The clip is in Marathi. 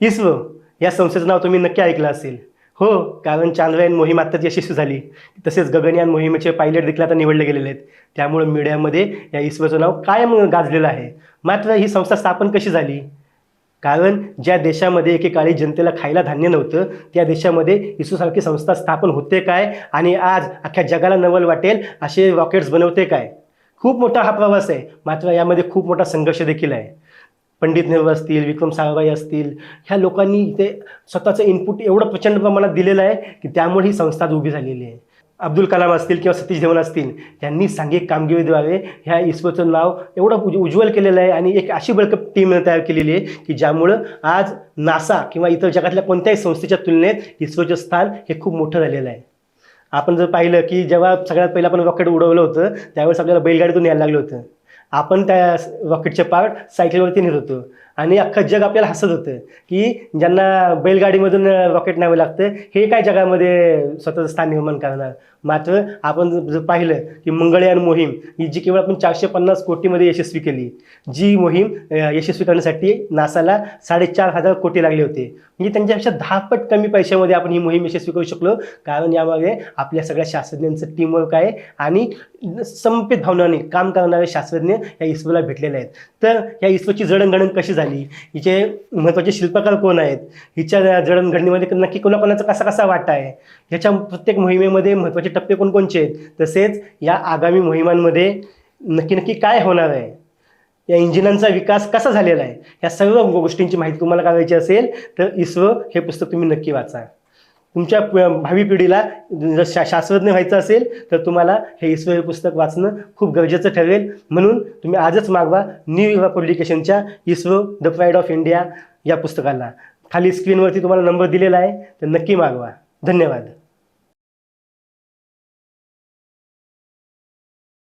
इस्व या संस्थेचं नाव तुम्ही नक्की ऐकलं असेल. हो कारण चांद्रयान मोहीम आत्ताच यशस्वी झाली. तसेच गगनयान मोहिमेचे पायलट देखील आता निवडले गेलेले आहेत. त्यामुळे मीडियामध्ये या इस्रोचं नाव कायम गाजलेलं आहे. मात्र ही संस्था स्थापन कशी झाली? कारण ज्या देशामध्ये एकेकाळी जनतेला खायला धान्य नव्हतं त्या देशामध्ये इस्रोसारखी संस्था स्थापन होते काय? आणि आज अख्ख्या जगाला नवल वाटेल असे रॉकेट्स बनवते काय? खूप मोठा हा प्रवास आहे. मात्र यामध्ये खूप मोठा संघर्ष देखील आहे. पंडित नेहरू असतील विक्रम साराभाई असतील ह्या लोकांनी इथे स्वतःचं इनपुट एवढं प्रचंड प्रमाणात दिलेलं आहे की त्यामुळे ही संस्था उभी झालेली आहे. अब्दुल कलाम असतील किंवा सतीश धवन असतील यांनी सांघिक कामगिरीद्वारे ह्या इस्रोचं नाव एवढं उज उज्ज्वल केलेलं आहे आणि एक अशी बळकट टीम तयार केलेली आहे की ज्यामुळं आज नासा किंवा इतर जगातल्या कोणत्याही संस्थेच्या तुलनेत इस्रोचं स्थान हे खूप मोठं झालेलं आहे. आपण जर पाहिलं की जेव्हा सगळ्यात पहिलं आपण रॉकेट उडवलं होतं त्यावेळेस आपल्याला बैलगाडीतून यायला लागलं होतं. आपण त्या रॉकेटचे पार्ट सायकलवरती नेत होतो. आणि अख्खं जग आपल्याला हसत होतं की ज्यांना बैलगाडीमधून रॉकेट न्यावं लागतं हे काय जगामध्ये स्वतःचं स्थान निर्माण करणार? मात्र आपण जर पाहिलं की मंगळयान मोहीम ही जी केवळ आपण चारशे पन्नास कोटीमध्ये यशस्वी केली जी मोहीम यशस्वी करण्यासाठी नासाला साडेचार हजार कोटी लागले होते. म्हणजे त्यांच्यापेक्षा दहा पट कमी पैशामध्ये आपण ही मोहीम यशस्वी करू शकलो. कारण यामध्ये आपल्या सगळ्या शास्त्रज्ञांचं टीमवर्क आहे आणि समर्पित भावनाने काम करणारे शास्त्रज्ञ या इस्रोला भेटलेले आहेत. तर या इस्रोची जडणघडण कशी झाली? हिचे महत्त्वाचे शिल्पकार कोण आहेत? हिच्या जडणघडणीमध्ये नक्की कोणाकोणाचा कसा कसा वाटा आहे? ह्याच्या प्रत्येक मोहिमेमध्ये महत्त्वाचे टप्पे कोणकोणचे आहेत? तसेच या आगामी मोहिमांमध्ये नक्की नक्की काय होणार आहे? या इंजिनांचा विकास कसा झालेला आहे? या सर्व गोष्टींची माहिती तुम्हाला काढायची असेल तर इस्रो हे पुस्तक तुम्ही नक्की वाचा. तुमच्या प- भावी पिढीला जर शा शास्त्रज्ञ व्हायचं असेल तर तुम्हाला हे ईश्वरी हे पुस्तक वाचणं खूप गरजेचं ठरेल. म्हणून तुम्ही आजच मागवा new Yuva पब्लिकेशनच्या ISRO the pride of India या पुस्तकाला. खाली स्क्रीनवरती तुम्हाला नंबर दिलेला आहे तर नक्की मागवा. धन्यवाद.